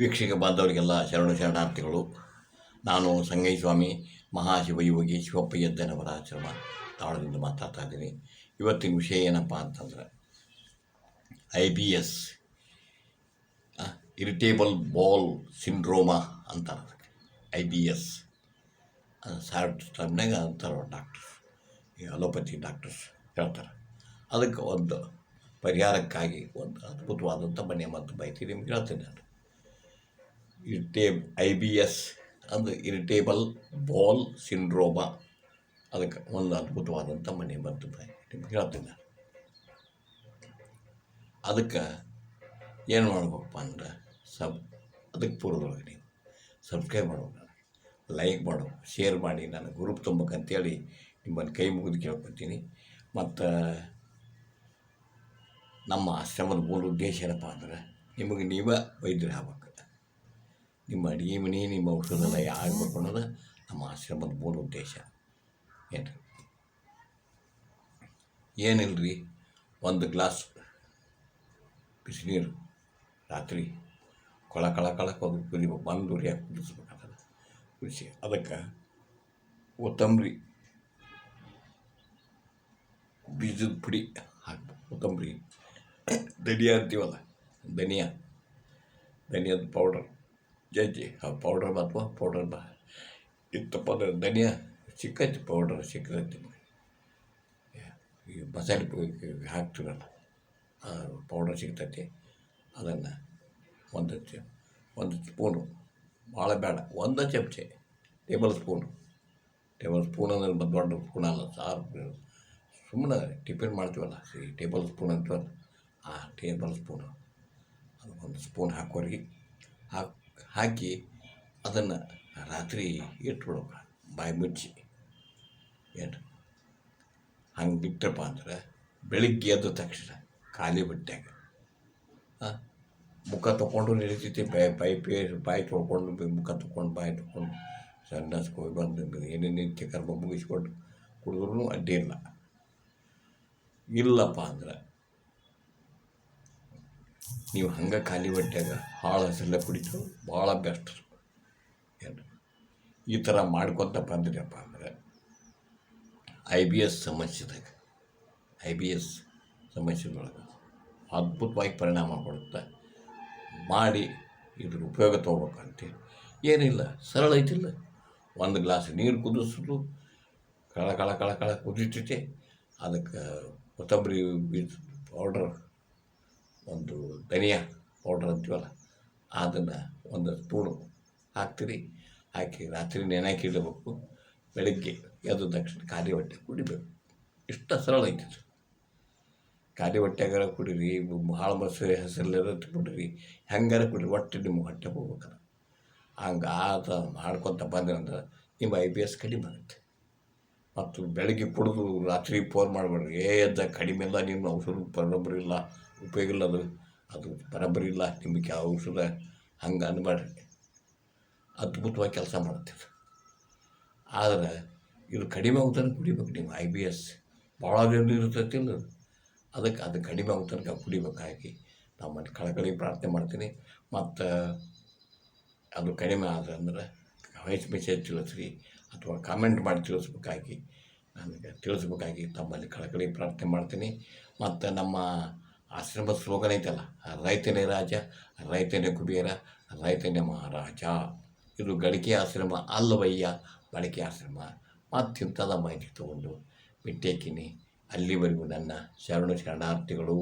ವೀಕ್ಷಕ ಬಾಂಧವರಿಗೆಲ್ಲ ಶರಣು ಶರಣಾರ್ಥಿಗಳು, ನಾನು ಸಂಗಯ್ಯಸ್ವಾಮಿ ಮಹಾಶಿವಯೋಗಿ ಶಿವಪ್ಪ ಯದ್ದನವರ ಆಶ್ರಮ ತಾಳದಿಂದ ಮಾತಾಡ್ತಾ ಇದ್ದೀನಿ. ಇವತ್ತಿನ ವಿಷಯ ಏನಪ್ಪ ಅಂತಂದ್ರೆ, I B S irritable bowel syndrome ಅಂತಾರೆ ಅದಕ್ಕೆ. ಐ ಬಿ ಎಸ್ ಸಾರ್ಟ್ ಟೈಮ್ನಾಗ ಅಂತಾರೆ ಡಾಕ್ಟರ್ಸ್ ಈ ಅಲೋಪತಿ ಡಾಕ್ಟರ್ಸ್ ಹೇಳ್ತಾರೆ. ಅದಕ್ಕೆ ಒಂದು ಪರಿಹಾರಕ್ಕಾಗಿ ಒಂದು ಅದ್ಭುತವಾದಂಥ ಮನೆ ಮತ್ತು ಬೈತಿ ನಿಮ್ಗೆ ಹೇಳ್ತೀನಿ ನಾನು. ಇರಿಟೇ ಐ ಬಿ ಎಸ್ ಅದು ಇರಿಟೇಬಲ್ ಬಾಲ್ ಸಿಂಡ್ರೋಮ ಅದಕ್ಕೆ ಒಂದು ಅದ್ಭುತವಾದಂಥ ಮನೆ ಬಂತು ನಿಮ್ಗೆ ಹೇಳ್ತೀನಿ ಅದಕ್ಕೆ ಏನು ಮಾಡ್ಬೇಕಪ್ಪ ಅಂದ್ರೆ ಸಬ್, ಅದಕ್ಕೆ ಪೂರ್ವದೊಳಗೆ ನೀವು ಸಬ್ಸ್ಕ್ರೈಬ್ ಮಾಡ್ಬೇಕು ಲೈಕ್ ಮಾಡು ಶೇರ್ ಮಾಡಿ ನಾನು ಗ್ರೂಪ್ ತುಂಬಬೇಕಂತೇಳಿ ನಿಮ್ಮನ್ನು ಕೈ ಮುಗಿದು ಕೇಳ್ಕೊತೀನಿ. ಮತ್ತು ನಮ್ಮ ಆಶ್ರಮದ ಮೂಲ ಉದ್ದೇಶ ಏನಪ್ಪ ಅಂದ್ರೆ ನಿಮಗೆ ನೀವೇ ವೈದ್ಯರು ಆಗ್ಬೇಕು ನಿಮ್ಮ ಅಡುಗೆ ಮನೆ, ನಿಮ್ಮ ಔಷಧಾಲಯ ಆಗಬೇಕು ಅನ್ನೋದು ನಮ್ಮ ಆಶ್ರಮದ ಮೂಲ ಉದ್ದೇಶ. ಏನು ರೀ ರೀ ಒಂದು ಗ್ಲಾಸ್ ಬಿಸಿನೀರು ರಾತ್ರಿ ಕೊಳ ಕಳ ಕಳಕ್ಕೆ ಹೋಗಿ ಕುದಿಬೇಕು ಒಂದು ಉರಿಯಾಗಿ ಕುದಿಸ್ಬೇಕಾದ್ರೆ ಕುದಿಸಿ ಅದಕ್ಕೆ ಕೊತ್ತಂಬರಿ ಬೀಜದ ಪುಡಿ ಹಾಕ್ಬೇಕು. ಕೊತ್ತಂಬರಿ ಧನಿಯಾ ಅಂತೀವಲ್ಲ ಧನಿಯಾ ಧನಿಯಾದ ಪೌಡರ್ ಜಜ್ಜಿ ಆ ಪೌಡರ್ ಅಥವಾ ಪೌಡರ್ ಇತ್ತಪ್ಪ ಅಂದರೆ ಧನಿಯಾ ಸಿಕ್ಕೈತಿ ಪೌಡರ್ ಸಿಕ್ಕೈತಿ ಈ ಮಸಾಲೆ ಹಾಕ್ತೀವಲ್ಲ ಆ ಪೌಡರ್ ಸಿಗ್ತೈತಿ ಅದನ್ನು ಒಂದು ಒಂದು ಸ್ಪೂನು ಭಾಳ ಬೇಡ ಒಂದು ಚಮಚೆ ಟೇಬಲ್ ಸ್ಪೂನು ಟೇಬಲ್ ಸ್ಪೂನ್ ಅಂದರೆ ಮತ್ತು ದೊಡ್ಡ ಸ್ಪೂನ್ ಅಲ್ಲ ಸಾರು ಸುಮ್ಮನೆ ಟಿಫಿನ್ ಮಾಡ್ತೀವಲ್ಲ ಈ ಟೇಬಲ್ ಸ್ಪೂನ್ ಅಂತೀವಲ್ಲ ಆ ಟೇಬಲ್ ಸ್ಪೂನು ಅದು ಒಂದು ಸ್ಪೂನ್ ಹಾಕೋರಿಗೆ ಹಾಕಿ ಹಾಕಿ ಅದನ್ನು ರಾತ್ರಿ ಇಟ್ಬಿಡೋಣ. ಬಾಯಿ ಮುಚ್ಚಿ. ಏನು ಹಂಗೆ ಬಿಟ್ಟರಪ್ಪ ಅಂದ್ರೆ ಬೆಳಿಗ್ಗೆ ಎದ್ದ ತಕ್ಷಣ ಖಾಲಿ ಬಟ್ಟೆಗೆ ಹಾಂ ಮುಖ ತೊಗೊಂಡು ನಡೀತೈತಿ ಬಾಯಿ ಬಾಯಿ ಪೇ ಬಾಯಿ ತೊಳ್ಕೊಂಡು ಮುಖ ತೊಗೊಂಡು, ಬಾಯಿ ತೊಗೊಂಡು ಸಣ್ಣ ಹೋಗಿ ಬಂದು ಏನೇನು ಕರ್ಮ ಮುಗಿಸ್ಕೊಂಡು ಕುಡಿದ್ರೂ ಅಡ್ಡಿ ಇಲ್ಲ. ಇಲ್ಲಪ್ಪ ಅಂದ್ರೆ ನೀವು ಹಂಗೆ ಖಾಲಿ ಹೊಟ್ಟೆಗ ಹಾಳು ಹಸಿರಲ್ಲ ಕುಡಿತು ಭಾಳ ಬೆಸ್ಟ್ ಏನು? ಈ ಥರ ಮಾಡ್ಕೊತ ಬಂದ್ರಪ್ಪ ಅಂದರೆ ಐ ಬಿ ಎಸ್ ಸಮಸ್ಯೆದಾಗ ಐ ಬಿ ಎಸ್ ಸಮಸ್ಯೆದೊಳಗೆ ಅದ್ಭುತವಾಗಿ ಪರಿಣಾಮ ಕೊಡುತ್ತೆ ಮಾಡಿ ಇದ್ರ ಉಪಯೋಗ ತೊಗೋಬೇಕಂತ. ಏನಿಲ್ಲ, ಸರಳ ಐತಿಲ್ಲ. ಒಂದು ಗ್ಲಾಸ್ ನೀರು ಕುದಿಸೋದು, ಕಳ ಕಳ ಕಳ ಕಳ ಕುದಿತೈತೆ. ಅದಕ್ಕೆ ಕೊತ್ತಂಬರಿ ಬೀಜ ಪೌಡ್ರ್ ಒಂದು ಧನಿಯಾ ಪೌಡ್ರ್ ಅಂತೀವಲ್ಲ, ಅದನ್ನು ಒಂದು ಸ್ಪೂನು ಹಾಕ್ತೀರಿ. ಹಾಕಿ ರಾತ್ರಿ ನೆನೆಯಾಕಿ ಇಡಬೇಕು ಬೆಳಗ್ಗೆ ಎದ್ದು ತಕ್ಷಣ ಖಾಲಿ ಹೊಟ್ಟೆ ಕುಡಿಬೇಕು. ಇಷ್ಟ ಸರಳ ಐತಿ. ಖಾಲಿ ಹೊಟ್ಟೆಗಾರ ಕುಡೀರಿ, ಹಾಳು ಮೊಸರು ಹೆಸರಲ್ಲಿರೋ ಕುಡೀರಿ. ಹೆಂಗಾರ ಕುಡೀರಿ, ಒಟ್ಟು ನಿಮ್ಮ ಹೊಟ್ಟೆ ಹೋಗ್ಬೇಕಲ್ಲ ಹಂಗೆ ಆತ ಮಾಡ್ಕೊತ ಬಂದ್ರಂದ್ರೆ ನಿಮ್ಮ ಐ ಬಿ ಎಸ್ ಕಡಿಮೆ ಆಗುತ್ತೆ. ಮತ್ತು ಬೆಳಗ್ಗೆ ಕುಡಿದು ರಾತ್ರಿ ಫೋನ್ ಮಾಡಬೇಡ್ರಿ. ಏ ಎದ್ದ ಕಡಿಮೆ ಇಲ್ಲ ನಿಮ್ಮ ಔಷಧ ಬರೋಬ್ಬರಿ ಇಲ್ಲ, ಉಪಯೋಗ ಇಲ್ಲ ಅದು. ಅದು ಬರೋಬ್ಬರಿ ಇಲ್ಲ, ನಿಮಗೆ ಯಾವ ಔಷಧ ಹಂಗೆ ಅನ್ಬೇಡ್ರಿ. ಅದ್ಭುತವಾಗಿ ಕೆಲಸ ಮಾಡ್ತೀವಿ. ಆದರೆ ಇದು ಕಡಿಮೆ ಆಗ್ತಾನೆ ಕುಡಿಬೇಕು ನೀವು ಐ ಬಿ ಎಸ್ ಭಾಳ ದಿನ ಇರ್ತೈತಿ ಅದು. ಅದಕ್ಕೆ ಅದು ಕಡಿಮೆ ಔತಣಕ ಕುಡಿಬೇಕಾಗಿ ನಮ್ಮಲ್ಲಿ ಕಳಕಳಿ ಪ್ರಾರ್ಥನೆ ಮಾಡ್ತೀನಿ. ಮತ್ತು ಅದು ಕಡಿಮೆ ಆದ್ರೆ ಅಂದ್ರೆ ವಾಯ್ಸ್ ಮೆಸೇಜ್ ತಿಳಿಸ್ರಿ ಅಥವಾ ಕಾಮೆಂಟ್ ಮಾಡಿ ತಿಳಿಸ್ಬೇಕಾಗಿ ನನಗೆ ತಿಳಿಸ್ಬೇಕಾಗಿ ತಮ್ಮಲ್ಲಿ ಕಳಕಳಿ ಪ್ರಾರ್ಥನೆ ಮಾಡ್ತೀನಿ. ಮತ್ತು ನಮ್ಮ ಆಶ್ರಮದ ಸ್ಲೋಗನ್ ಐತಲ್ಲ, ರೈತನೇ ರಾಜ, ರೈತನೇ ಕುಬೇರ, ರೈತನೇ ಮಹಾರಾಜ. ಇದು ಗಳಿಕೆ ಆಶ್ರಮ ಅಲ್ಲವಯ್ಯ ಬಳಕೆ ಆಶ್ರಮ. ಮತ್ತಿಂಥದ ಮಾಹಿತಿ ತಗೊಂಡು ಬಿಟ್ಟೇಕಿನಿ. ಅಲ್ಲಿವರೆಗೂ ನನ್ನ ಶರಣು ಶರಣಾರ್ಥಿಗಳು.